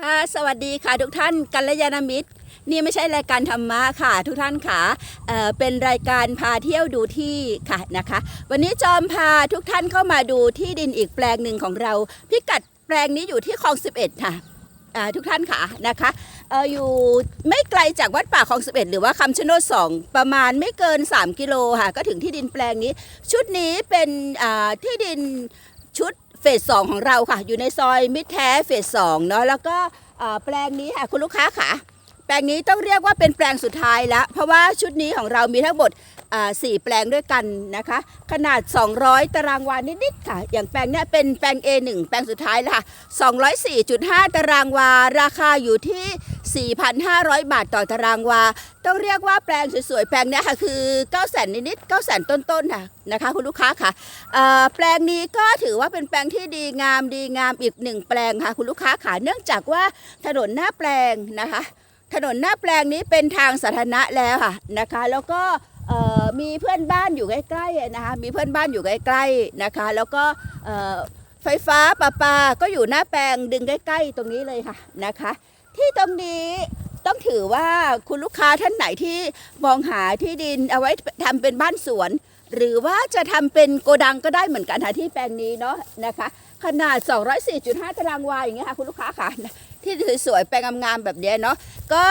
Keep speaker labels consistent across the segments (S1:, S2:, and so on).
S1: ค่ะสวัสดีค่ะทุกท่านกัลยาณมิตร นี่ไม่ใช่รายการธรรมะค่ะ ทุกท่านค่ะเเป็นรายการพาเที่ยวดูที่ค่ะนะคะ วันนี้จอมพาทุกท่านเข้ามาดูที่ดินอีกแปลงหนึ่งของเรา พิกัดแปลงนี้อยู่ที่คลอง 11 ค่ะอ่าทุกท่านค่ะนะคะอออยู่ไม่ไกลจากวัดป่าคลอง 11 หรือว่าคำชะโนด2ประมาณไม่เกิน 3 กิโลค่ะก็ถึงที่ดินแปลงนี้ ชุดนี้เป็นที่ดินชุด เฟสสองของเราค่ะ อยู่ในซอยมิตรแท้เฟสสองเนาะแล้วก็แปลงนี้ค่ะคุณลูกค้าค่ะ แปลงนี้ต้องเรียกว่าเป็นแปลงสุดท้ายแล้ว เพราะว่าชุดนี้ของเรามีทั้งหมดสี่แปลงด้วยกันนะคะ ขนาด 200 ตารางวานิดๆค่ะ อย่างแปลงนี้เป็นแปลง A1 แปลงสุดท้ายล้วค่ะ204.5 ตารางวา ราคาอยู่ที่ 4,500 บาทต่อตารางวา ต้องเรียกว่าแปลงสวยๆ แปลงนี้ค่ะคือ9 0 0 0 0นิดๆ9 0 0 0 0ต้นๆค่ะนะคะคุณลูกค้าค่ะแปลงนี้ก็ถือว่าเป็นแปลงที่ดีงามดีงามอีกหนึ่งแปลงค่ะคุณลูกค้าค่ะเนื่องจากว่าถนนหน้าแปลงนะคะ ถนนหน้าแปลงนี้เป็นทางสาธารณะแล้วค่ะนะคะ แล้วก็มีเพื่อนบ้านอยู่ใกล้ๆนะคะมีเพื่อนบ้านอยู่ใกล้ๆนะคะ แล้วก็ไฟฟ้าประปาก็อยู่หน้าแปลงดึงใกล้ ๆ ตรงนี้เลยค่ะนะคะ ที่ตรงนี้ต้องถือว่าคุณลูกค้าท่านไหนที่มองหาที่ดินเอาไว้ทำเป็นบ้านสวน หรือว่าจะทำเป็นโกดังก็ได้เหมือนกันค่ะที่แปลงนี้เนาะนะคะ ขนาด 204.5 ตารางวาอย่างเงี้ยค่ะคุณลูกค้าค่ะ ที่สวยๆแปลงงามๆแบบนี้เนาะก็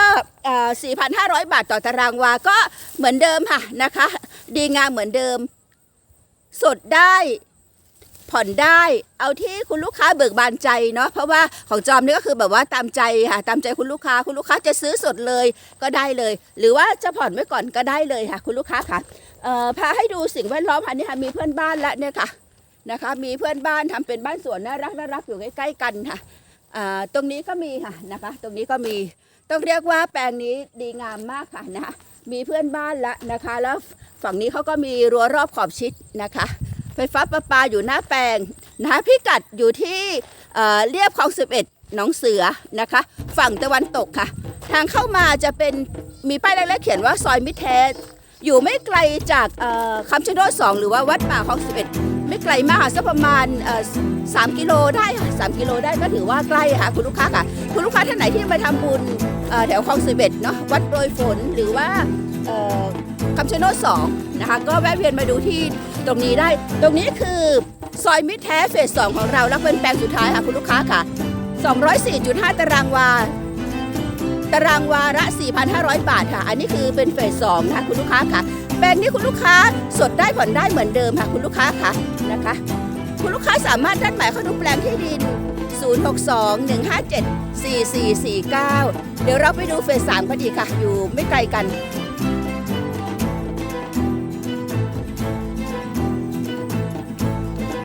S1: 4,500 บาทต่อตารางวาก็เหมือนเดิมค่ะนะคะ ดีงามเหมือนเดิม สดได้ ผ่อนได้เอาที่คุณลูกค้าเบิกบานใจเนาะเพราะว่าของจอมนี่ก็คือแบบว่าตามใจค่ะตามใจคุณลูกค้าคุณลูกค้าจะซื้อสดเลยก็ได้เลย หรือว่าจะผ่อนไว้ก่อนก็ได้เลยค่ะ คุณลูกค้าค่ะเอ่อพาให้ดูสิ่งแวดล้อมค่ะนี่ค่ะมีเพื่อนบ้านแล้วเนี่ยค่ะนะคะ มีเพื่อนบ้านทำเป็นบ้านสวนน่ารักน่ารักอยู่ใกล้ๆกันค่ะอ่าตรงนี้ก็มีค่ะนะคะ ตรงนี้ก็มีต้องเรียกว่าแปลงนี้ดีงามมากค่ะนะมีเพื่อนบ้านละนะคะ แล้วฝั่งนี้เขาก็มีรั้วรอบขอบชิดนะคะ ไฟฟ้าประปาอยู่หน้าแปลงนะคะพิกัดอยู่ที่เเรียบคลอง 11 หนองเสือนะคะ ฝั่งตะวันตกค่ะ ทางเข้ามาจะเป็นมีป้ายเล็กๆเขียนว่าซอยมิตรแท้อยู่ไม่ไกลจากคำชะโนด2 หรือว่าวัดป่าคลอง 11 ไม่ไกลมากค่ะสักประมาณเอ่อสามกิโลได้ค่ะสามกิโลได้ก็ถือว่าใกล้ค่ะคุณลูกค้าค่ะ คุณลูกค้าท่านไหนที่มาทำบุญแถวคลองสิบเอ็ดเนาะวัดโปรยฝนหรือว่าคำชะโนดสองนะคะก็แวะเวียนมาดูที่ ตรงนี้ได้ ตรงนี้คือซอยมิตรแท้เฟสสองของเราแล้วเป็นแปลงสุดท้ายค่ะคุณลูกค้าค่ะ 204.5 ตารางวา ตารางวาละ 4,500 บาทค่ะ อันนี้คือเป็นเฟสสองนะคะคุณลูกค้าค่ะ แปลงนี้คุณลูกค้าสดได้ผ่อนได้เหมือนเดิมค่ะคุณลูกค้าค่ะนะคะ คุณลูกค้าสามารถนัดหมายเข้าดูแปลงที่ดิน 062 157 4449 เดี๋ยวเราไปดูเฟส3พอดีค่ะ อยู่ไม่ไกลกัน